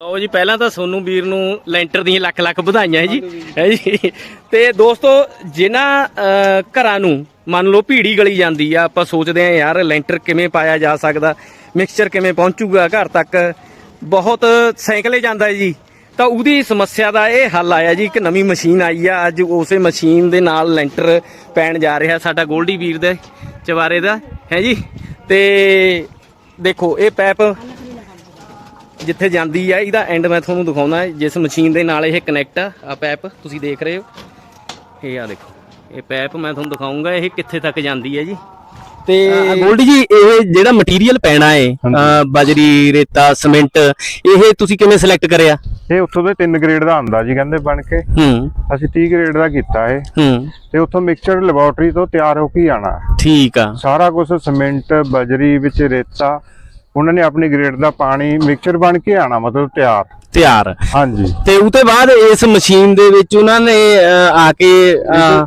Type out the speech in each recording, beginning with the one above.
ਲਓ ਜੀ, ਪਹਿਲਾਂ ਤਾਂ ਸੋਨੂ ਵੀਰ ਨੂੰ ਲੈਂਟਰ ਦੀਆਂ ਲੱਖ ਲੱਖ ਵਧਾਈਆਂ ਜੀ, ਹੈ ਜੀ। ਤੇ ਦੋਸਤੋ, ਜਿਨ੍ਹਾਂ ਘਰਾਂ ਨੂੰ ਮੰਨ ਲਓ ਭੀੜੀ ਗਲੀ ਜਾਂਦੀ ਆ, ਆਪਾਂ ਸੋਚਦੇ ਆ ਯਾਰ ਲੈਂਟਰ ਕਿਵੇਂ ਪਾਇਆ ਜਾ ਸਕਦਾ, ਮਿਕਸਚਰ ਕਿਵੇਂ ਪਹੁੰਚੂਗਾ ਘਰ ਤੱਕ, ਬਹੁਤ ਸਾਈਕਲੇ ਜਾਂਦਾ ਜੀ। ਤਾਂ ਉਹਦੀ ਸਮੱਸਿਆ ਦਾ ਇਹ ਹੱਲ ਆਇਆ ਜੀ, ਇੱਕ ਨਵੀਂ ਮਸ਼ੀਨ ਆਈ ਆ, ਅੱਜ ਉਸੇ ਮਸ਼ੀਨ ਦੇ ਨਾਲ ਲੈਂਟਰ ਪੈਣ ਜਾ ਰਿਹਾ ਸਾਡਾ ਗੋਲਡੀ ਵੀਰ ਦੇ ਚਵਾਰੇ ਦਾ, ਹੈ ਜੀ। ਤੇ ਦੇਖੋ, ਇਹ ਪੈਪ ਜਿੱਥੇ ਜਾਂਦੀ ਆ ਇਹਦਾ ਐਂਡ ਮੈਂ ਤੁਹਾਨੂੰ ਦਿਖਾਉਣਾ ਜਿਸ ਮਸ਼ੀਨ ਦੇ ਨਾਲ ਇਹ ਕਨੈਕਟ ਆ ਆ ਪੈਪ ਤੁਸੀਂ ਦੇਖ ਰਹੇ ਹੋ। ਇਹ ਆ ਦੇਖੋ ਇਹ ਪੈਪ ਮੈਂ ਤੁਹਾਨੂੰ ਦਿਖਾਉਂਗਾ ਇਹ ਕਿੱਥੇ ਤੱਕ ਜਾਂਦੀ ਹੈ ਜੀ। ਤੇ ਗੋਲਡੀ ਜੀ ਇਹ ਜਿਹੜਾ ਮਟੀਰੀਅਲ ਪੈਣਾ ਹੈ ਅ, ਬਜਰੀ ਰੇਤਾ ਸੀਮੈਂਟ ਇਹ ਤੁਸੀਂ ਕਿਵੇਂ ਸਿਲੈਕਟ ਕਰਿਆ? ਇਹ ਉੱਥੋਂ ਦੇ 3 ਗ੍ਰੇਡ ਦਾ ਆਂਦਾ ਜੀ ਕਹਿੰਦੇ ਬਣ ਕੇ। ਹੂੰ। ਅਸੀਂ 30 ਗ੍ਰੇਡ ਦਾ ਕੀਤਾ ਇਹ ਹੂੰ। ਤੇ ਉੱਥੋਂ ਮਿਕਸਚਰ ਲੈਬੋਰਟਰੀ ਤੋਂ ਤਿਆਰ ਹੋ ਕੇ ਆਣਾ ਠੀਕ ਆ। ਸਾਰਾ ਕੁਝ ਸੀਮੈਂਟ ਬਜਰੀ ਵਿੱਚ ਰੇਤਾ ਉਹਨਾਂ ਨੇ ਆਪਣੀ ਗ੍ਰੇਡ ਦਾ ਪਾਣੀ ਮਿਕਸਚਰ ਬਣ ਕੇ ਆਣਾ ਮਤਲਬ ਤਿਆਰ। ਤਿਆਰ। ਹਾਂਜੀ। ਤੇ ਉਹ ਤੋਂ ਬਾਅਦ ਇਸ ਮਸ਼ੀਨ ਦੇ ਵਿੱਚ ਉਹਨਾਂ ਨੇ ਆ ਕੇ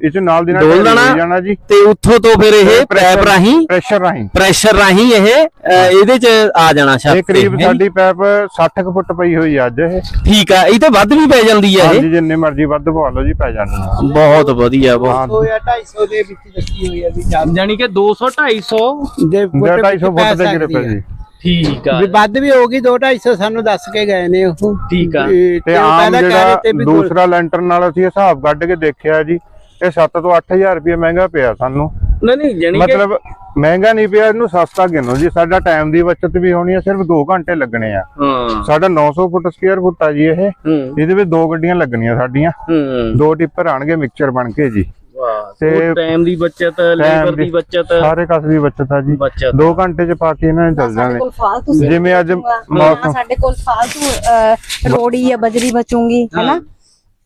ਚ ਨਾਲ ਦੀ ਨਾਲ ਡੋਲ ਜਾਣਾ ਜੀ। ਤੇ ਉੱਥੋਂ ਤੋਂ ਫਿਰ ਇਹ ਪੈਪ ਰਾਹੀਂ ਪ੍ਰੈਸ਼ਰ ਰਾਹੀਂ। ਪ੍ਰੈਸ਼ਰ ਰਾਹੀਂ ਇਹ ਇਹਦੇ ਚ ਆ ਜਾਣਾ ਛੱਤ ਇਹ ਕਰੀਬ ਹੈਂ? ਸਾਡੀ ਪੈਪ 60 ਕੁ ਫੁੱਟ ਪਈ ਹੋਈ ਆ ਅੱਜ ਇਹ। ਠੀਕ ਆ ਇਹ ਤਾਂ ਵੱਧ ਵੀ ਪੈ ਜਾਂਦੀ ਆ ਇਹ। ਹਾਂਜੀ ਜਿੰਨੇ ਮਰਜ਼ੀ ਵੱਧ ਪਵਾ ਲਓ ਜੀ ਪੈ ਜਾਣੀ। ਬਹੁਤ ਵਧੀਆ ਬਹੁਤ। ਹਾਂ ਦੋ ਜਾਂ 250 ਦੇ ਵਿੱਚ ਦੱਸੀ ਹੋਈ ਹੈ ਵੀ ਯਾਨੀ ਕਿ 200 250 ਦੇ ਜਾਂ 250 ਫੁੱਟ ਦੇ ਪੈ ਜੀ ਠੀਕ ਆ। ਵੀ ਵੱਧ ਵੀ ਹੋਗੀ 2 250 ਸਾਨੂੰ ਦੱਸ ਕੇ ਗਏ ਨੇ ਉਹ। ਠੀਕ ਆ। ਤੇ ਆਮ ਜਿਹੜਾ ਦੂਸਰਾ ਲੈਂਟਰ ਨਾਲ ਅਸੀਂ ਹਿਸਾਬ ਕੱਢ ਕੇ ਦੇਖਿਆ ਜੀ ਇਹ 7 ਤੋਂ 8000 ਰੁਪਏ ਮਹਿੰਗਾ ਪਿਆ ਸਾਨੂੰ। ਨਹੀਂ ਨਹੀਂ ਯਾਨੀ ਕਿ ਮਤਲਬ ਮਹਿੰਗਾ ਨਹੀਂ ਪਿਆ ਇਹਨੂੰ ਸਸਤਾ ਗਿਣੋ ਜੀ। ਸਾਡਾ ਟਾਈਮ ਦੀ ਬਚਤ ਵੀ ਹੋਣੀ ਹੈ ਸਿਰਫ 2 ਘੰਟੇ ਲੱਗਣੇ ਆ। ਹਾਂ। ਸਾਡਾ 900 ਫੁੱਟ ਸਕੁਅਰ ਫੁੱਟ ਆ ਜੀ ਇਹ। ਇਹਦੇ ਵਿੱਚ ਦੋ ਗੱਡੀਆਂ ਲੱਗਣੀਆਂ ਸਾਡੀਆਂ। ਹੂੰ। ਦੋ ਟਿੱਪਰ ਆਣਗੇ ਮਿਕਸਚਰ ਬਣ ਕੇ ਜੀ। ਤੇ ਟਾਈਮ ਦੀ ਬਚਤ ਲੇਬਰ ਦੀ ਬਚਤ। ਸਾਰੇ ਕਸ ਦੀ ਬਚਤ ਆ ਜੀ। ਬਚਤ। 2 ਘੰਟੇ ਚ ਪਾ ਕੇ ਇਹਨਾਂ ਨੇ ਚੱਲ ਸਾਡੇ ਜਾਣੇ। ਕੋਲ ਫਾਲਤੂ ਜਿਵੇਂ ਅੱਜ ਸਾਡੇ ਕੋਲ ਫਾਲਤੂ ਰੋੜੀ ਜਾਂ ਬਜਰੀ ਬਚੂਗੀ ਹੈਨਾ?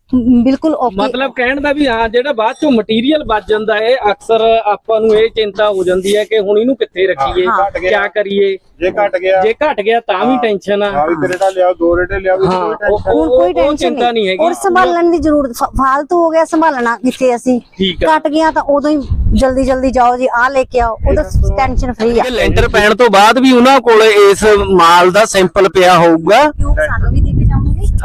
ਬਿਲਕੁਲ ਓਕੇ। ਮਤਲਬ ਕਹਿਣ ਦਾ ਵੀ ਹਾਂ ਜਿਹੜਾ ਬਾਅਦ ਚੋਂ ਮਟੀਰੀਅਲ ਬਚ ਜਾਂਦਾ ਹੈ ਅਕਸਰ ਆਪਾਂ ਨੂੰ ਇਹ ਚਿੰਤਾ ਹੋ ਜਾਂਦੀ ਹੈ ਕਿ ਹੁਣ ਇਹਨੂੰ ਕਿੱਥੇ ਰੱਖੀਏ। ਕੀ ਕਰੀਏ? ਜੇ ਘਟ ਗਿਆ। ਜੇ ਘਟ ਗਿਆ ਤਾਂ ਵੀ ਟੈਨਸ਼ਨ ਆ। ਵੀ ਕਰੇਟਾ ਲਿਆਓ ਦੋ ਰੇਟੇ ਲਿਆਓ ਹਾਂ ਉਹ- ਹੁਣ ਉਹ ਕੋਈ ਉਹ ਟੈਨਸ਼ਨ ਚਿੰਤਾ ਨਹੀਂ। ਹੈਗੀ। ਔਰ ਸੰਭਾਲਣ ਦੀ ਜ਼ਰੂਰਤ ਫਾਲਤੂ ਹੋ ਗਿਆ ਸੰਭਾਲਣਾ ਕਿੱਥੇ ਅਸੀਂ? ਕੱਟ ਗਿਆ ਤਾਂ ਉਦੋਂ ਹੀ ਜਲਦੀ ਜਲਦੀ ਜਾਓ ਜੀ ਆ ਲੈ ਕੇ ਆਓ। ਉਹਦਾ ਟੈਨਸ਼ਨ ਫ੍ਰੀ ਆ। ਲੈਂਟਰ ਪੈਣ ਤੋਂ ਬਾਅਦ ਵੀ ਉਹਨਾਂ ਕੋਲ ਇਸ ਮਾਲ ਦਾ ਸੈਂਪਲ ਪਿਆ ਹੋਊਗਾ। ਸਾਨੂੰ ਵੀ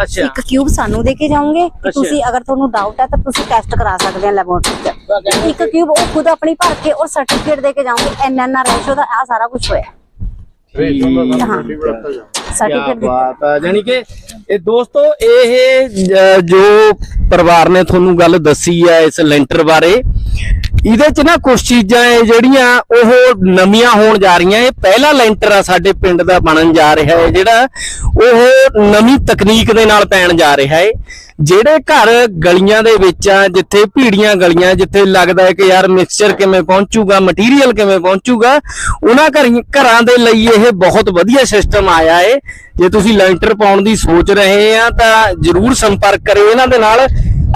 ਅੱਛਾ। ਇੱਕ ਕਿਊਬ ਸਾਨੂੰ ਦੇ ਕੇ ਜਾਓਗੇ ਕਿ। ਤੁਸੀਂ ਅਗਰ ਤੁਹਾਨੂੰ ਡਾਊਟ ਹੈ ਤਾਂ ਤੁਸੀਂ ਟੈਸਟ ਕਰਾ ਸਕਦੇ ਹੋ ਲੈਬੋਰੇਟਰੀ 'ਚ। ਇੱਕ ਕਿਊਬ ਉਹ ਖੁਦ ਆਪਣੀ ਭਰ ਕੇ ਔਰ ਸਰਟੀਫਿਕੇਟ ਦੇ ਕੇ ਜਾਓਗੇ ਐਨ ਐਨ ਆਰ ਰੇਸ਼ੋ ਦਾ ਆ ਸਾਰਾ ਕੁਝ ਹੋਇਆ। ਹਾਂ। ਸਰਟੀਫਿਕੇਟ ਕੀ ਬਾਤ ਆ। ਯਾਨੀ ਕਿ ਇਹ ਦੋਸਤੋ ਇਹ ਜ- ਜੋ ਪਰਿਵਾਰ ਨੇ ਤੁਹਾਨੂੰ ਗੱਲ ਦੱਸੀ ਹੈ ਇਸ ਲੈਂਟਰ ਬਾਰੇ ਇਹਦੇ ਚ ਨਾ ਕੁਝ ਚੀਜ਼ਾਂ ਹੈ ਜਿਹੜੀਆਂ ਉਹ ਨਵੀਆਂ ਹੋਣ ਜਾ ਰਹੀਆਂ। ਇਹ ਪਹਿਲਾ ਲੈਂਟਰ ਆ ਸਾਡੇ ਪਿੰਡ ਦਾ ਬਣਨ ਜਾ ਰਿਹਾ ਹੈ ਜਿਹੜਾ ਉਹ ਨਵੀਂ ਤਕਨੀਕ ਦੇ ਨਾਲ ਪੈਣ ਜਾ ਰਿਹਾ ਹੈ। ਜਿਹੜੇ ਘਰ ਗਲੀਆਂ ਦੇ ਵਿੱਚ ਆ, ਜਿੱਥੇ ਭੀੜੀਆਂ ਗਲੀਆਂ, ਜਿੱਥੇ ਲੱਗਦਾ ਹੈ ਕਿ ਯਾਰ ਮਿਕਸਚਰ ਕਿਵੇਂ ਪਹੁੰਚੂਗਾ ਮਟੀਰੀਅਲ ਕਿਵੇਂ ਪਹੁੰਚੂਗਾ, ਉਹਨਾਂ ਘਰੀ- ਘਰਾਂ ਦੇ ਲਈ ਇਹ ਬਹੁਤ ਵਧੀਆ ਸਿਸਟਮ ਆਇਆ ਏ। ਜੇ ਤੁਸੀਂ ਲੈਂਟਰ ਪਾਉਣ ਦੀ ਸੋਚ ਰਹੇ ਆ, ਤਾਂ ਜਰੂਰ ਸੰਪਰਕ ਕਰਿਓ ਇਹਨਾਂ ਦੇ ਨਾਲ।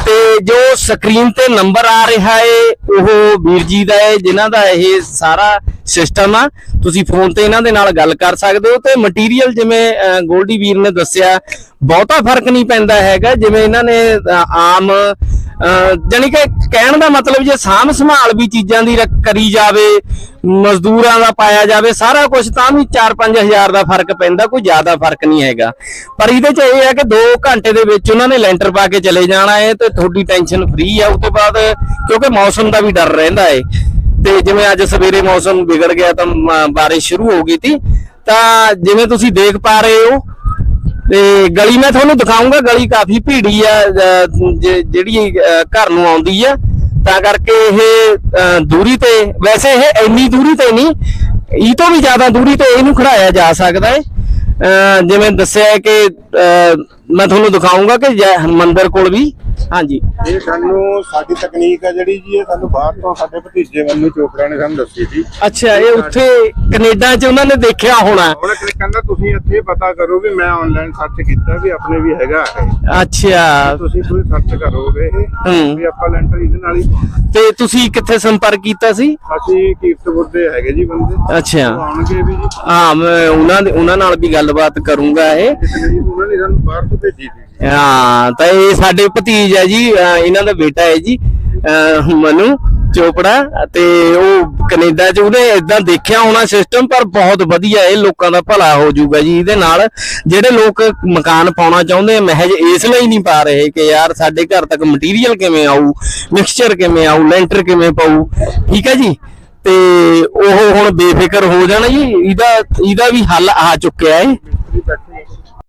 ਤੇ ਜੋ ਸਕਰੀਨ ਤੇ ਨੰਬਰ ਆ ਰਿਹਾ ਏ, ਉਹ ਵੀਰ ਜੀ ਦਾ ਏ, ਜਿਨ੍ਹਾਂ ਦਾ ਇਹ ਸਾਰਾ ਸਿਸਟਮ ਆ। ਤੁਸੀਂ ਫੋਨ ਤੇ ਇਹਨਾਂ ਦੇ ਨਾਲ ਗੱਲ ਕਰ ਸਕਦੇ ਹੋ ਤੇ ਮਟੀਰੀਅਲ ਜਿਵੇਂ ਗੋਲਡੀ ਵੀਰ ਨੇ ਦੱਸਿਆ ਬਹੁਤਾ ਫ਼ਰਕ ਨਹੀਂ ਪੈਂਦਾ ਹੈਗਾ। ਜਿਵੇਂ ਇਹਨਾਂ ਨੇ ਆਮ ਅਹ, ਜਾਣੀ ਕਿ ਕਹਿਣ ਦਾ ਮਤਲਬ ਜੇ ਸਾਂਭ ਸੰਭਾਲ ਵੀ ਚੀਜ਼ਾਂ ਦੀ ਕਰੀ ਜਾਵੇ ਮਜ਼ਦੂਰਾਂ ਦਾ ਪਾਇਆ ਜਾਵੇ ਸਾਰਾ ਕੁਝ ਤਾਂ ਵੀ 4-5 ਹਜ਼ਾਰ ਦਾ ਫ਼ਰਕ ਪੈਂਦਾ ਕੋਈ ਜ਼ਿਆਦਾ ਫ਼ਰਕ ਨਹੀਂ ਹੈਗਾ। ਪਰ ਇਹਦੇ ਚ ਇਹ ਹੈ ਕਿ 2 ਘੰਟੇ ਦੇ ਵਿੱਚ ਉਹਨਾਂ ਨੇ ਲੈਂਟਰ ਪਾ ਕੇ ਚਲੇ ਜਾਣਾ ਹੈ ਤੇ ਤੁਹਾਡੀ ਟੈਨਸ਼ਨ ਫ੍ਰੀ ਆ ਉਸ ਤੋਂ ਬਾਅਦ ਕਿਉਂਕਿ ਮੌਸਮ ਦਾ ਵੀ ਡਰ ਰਹਿੰਦਾ ਹੈ ਤੇ ਜਿਵੇਂ ਅੱਜ ਸਵੇਰੇ ਮੌਸਮ ਵਿਗੜ ਗਿਆ ਤਾਂ ਮ- ਬਾਰਿਸ਼ ਸ਼ੁਰੂ ਹੋ ਗਈ ਸੀ ਤਾਂ ਜਿਵੇਂ ਤੁਸੀਂ ਦੇਖ ਪਾ ਰਹੇ ਹੋ ਤੇ ਗਲੀ ਮੈਂ ਤੁਹਾਨੂੰ ਦਿਖਾਉਂਗਾ ਗਲੀ ਕਾਫੀ ਭੀੜੀ ਆ ਜਿਹੜੀ ਘਰ ਨੂੰ ਆਉਂਦੀ ਆ ਤਾਂ ਕਰਕੇ ਇਹ ਦੂਰੀ ਤੇ ਵੈਸੇ ਇਹ ਇੰਨੀ ਦੂਰੀ ਤੇ ਨਹੀਂ ਇਹ ਤੋਂ ਵੀ ਜ਼ਿਆਦਾ ਦੂਰੀ ਤੇ ਇਹਨੂੰ ਖੜਾਇਆ ਜਾ ਸਕਦਾ ਹੈ ਅ, ਜਿਵੇਂ ਦੱਸਿਆ ਕਿ ਮੈਂ ਤੁਹਾਨੂੰ ਦਿਖਾਉਂਗਾ ਕਿ ਜੈ ਮੰਦਿਰ ਕੋਲ ਵੀ ਹਾਂਜੀ। ਇਹ ਸਾਨੂੰ ਸਾਡੀ ਤਕਨੀਕ ਹੈ ਜਿਹੜੀ ਜੀ ਇਹ ਸਾਨੂੰ ਬਾਹਰ ਤੋਂ ਸਾਡੇ ਭਤੀਜੇ ਮੈਨੂੰ ਚੋਪੜਾ ਨੇ ਸਾਨੂੰ ਦੱਸੀ ਸੀ। ਅੱਛਾ ਇਹ ਉੱਥੇ ਕੈਨੇਡਾ 'ਚ ਉਹਨਾਂ ਨੇ ਦੇਖਿਆ ਹੋਣਾ। ਉਹਨੇ ਕਹਿੰਦਾ ਤੁਸੀਂ ਇੱਥੇ ਪਤਾ ਕਰੋ ਵੀ ਮੈਂ ਆਨਲਾਈਨ ਸਰਚ ਕੀਤਾ ਵੀ ਆਪਣੇ ਵੀ ਹੈਗਾ ਅੱਛਾ। ਤੁਸੀਂ ਕੋਈ ਸਰਚ ਕਰੋਗੇ ਵੀ ਆਪਾਂ ਲੈਂਟਰ ਇਹਦੇ ਨਾਲ ਹੀ ਪਾਉਣਾ। ਤੇ ਤੁਸੀਂ ਕਿੱਥੇ ਸੰਪਰਕ ਕੀਤਾ ਸੀ? ਅਸੀਂ ਕੀਰਤਪੁਰ ਦੇ ਹੈਗੇ ਜੀ ਬੰਦੇ। ਅੱਛਾ। ਆਉਣਗੇ ਵੀ ਜੀ। ਹਾਂ ਮੈਂ ਉਹਨਾਂ ਦੇ ਉਹਨਾਂ ਨਾਲ ਵੀ ਗੱਲਬਾਤ ਕਰੂੰਗਾ ਇਹ। ਉਹਨਾਂ ਨੇ ਸਾਨੂੰ ਬਾਹਰ ਤੋਂ ਭੇਜੀ ਸੀ। ਹਾਂ ਤਾਂ ਇਹ ਸਾਡੇ ਭਤੀਜ ਹੈ ਜੀ ਇਹਨਾਂ ਦਾ ਬੇਟਾ ਹੈ ਜੀ ਮਨੂ ਚੋਪੜਾ ਤੇ ਉਹ ਕੈਨੇਡਾ 'ਚ ਉਹਨੇ ਇਦਾਂ ਦੇਖਿਆ ਹੋਣਾ ਸਿਸਟਮ ਪਰ ਬਹੁਤ ਵਧੀਆ ਇਹ ਲੋਕਾਂ ਦਾ ਭਲਾ ਹੋ ਜਾਊਗਾ ਜੀ। ਇਹਦੇ ਨਾਲ ਜਿਹੜੇ ਲੋਕ ਮਕਾਨ ਪਾਉਣਾ ਚਾਹੁੰਦੇ ਮਹਿਜ ਇਸ ਲਈ ਨਹੀਂ ਪਾ ਰਹੇ ਕਿ ਯਾਰ ਸਾਡੇ ਘਰ ਤੱਕ ਮਟੀਰੀਅਲ ਕਿਵੇਂ ਆਊ ਮਿਕਸਚਰ ਕਿਵੇਂ ਆਊ ਲੈਂਟਰ ਕਿਵੇਂ ਪਾਊ, ਠੀਕ ਹੈ ਜੀ? ਤੇ ਉਹ ਹੁਣ ਬੇਫਿਕਰ ਹੋ ਜਾਣਾ ਜੀ। ਇਹਦਾ ਇਹਦਾ ਵੀ ਹੱਲ ਆ ਚੁੱਕਿਆ ਹੈ।